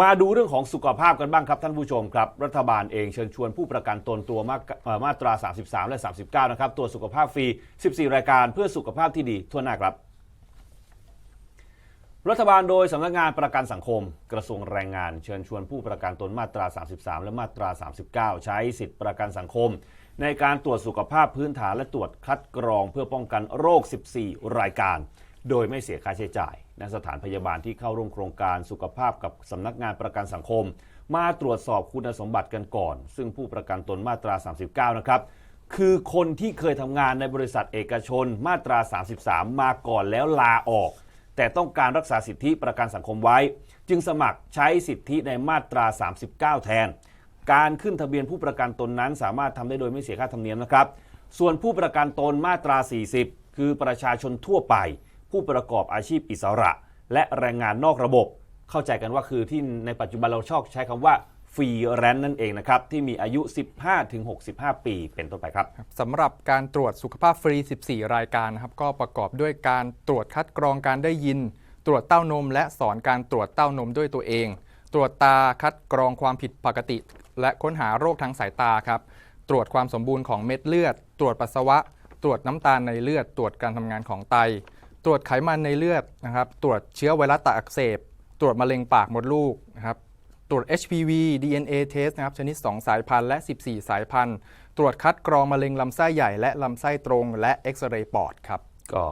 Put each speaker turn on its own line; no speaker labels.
มาดูเรื่องของสุขภาพกันบ้างครับท่านผู้ชมครับ รัฐบาลเองเชิญชวนผู้ประกันตนตัวมามาตรา 33 และ 39 นะครับ ตัวสุขภาพฟรี 14 รายการเพื่อสุขภาพที่ดีทั่วหน้าครับ รัฐบาลโดยสำนักงานประกันสังคม กระทรวงแรงงาน เชิญชวนผู้ประกันตนมาตรา 33 และมาตรา 39 ใช้สิทธิประกันสังคม ในการตรวจสุขภาพพื้นฐานและตรวจคัดกรองเพื่อป้องกันโรค 14 รายการ โดยไม่เสียค่าใช้จ่าย ณสถานพยาบาลที่เข้าร่วมโครงการสุขภาพกับสำนักงานประกันสังคม มาตรวจสอบคุณสมบัติกันก่อน ซึ่งผู้ประกันตนมาตรา 39 นะครับ คือคนที่เคยทำงานในบริษัทเอกชนมาตรา 33 มาก่อนแล้วลาออก แต่ต้องการรักษาสิทธิประกันสังคมไว้ จึงสมัครใช้สิทธิในมาตรา 39 แทน การขึ้นทะเบียนผู้ประกันตนนั้น สามารถทำได้โดยไม่เสียค่าธรรมเนียมนะครับ ส่วนผู้ประกันตนมาตรา 40 คือประชาชนทั่วไป ผู้ประกอบอาชีพอิสระ และแรงงานนอกระบบ เข้าใจกันว่าคือที่ในปัจจุบันเราชอบใช้คำว่าฟรีแรนนั่นเองนะครับ ที่มีอายุ 15-65 ปีเป็นต้นไปครับ
สำหรับการตรวจสุขภาพฟรี 14 รายการนะครับก็ประกอบด้วยการตรวจคัดกรองการได้ยิน ตรวจเต้านม และสอนการตรวจเต้านมด้วยตัวเอง ตรวจตาคัดกรองความผิดปกติ และค้นหาโรคทางสายตาครับ ตรวจความสมบูรณ์ของเม็ดเลือด ตรวจปัสสาวะ ตรวจน้ำตาลในเลือด ตรวจการทำงานของไต ตรวจไขมันในเลือดนะครับ ตรวจเชื้อไวรัสตับอักเสบ ตรวจมะเร็งปากมดลูกนะครับ ตรวจ HPV DNA test นะครับ ชนิด 2 สายพันธุ์และ 14 สายพันธุ์ ตรวจคัดกรองมะเร็งลำไส้ใหญ่และลำไส้ตรง และเอ็กซเรย์ปอดครับ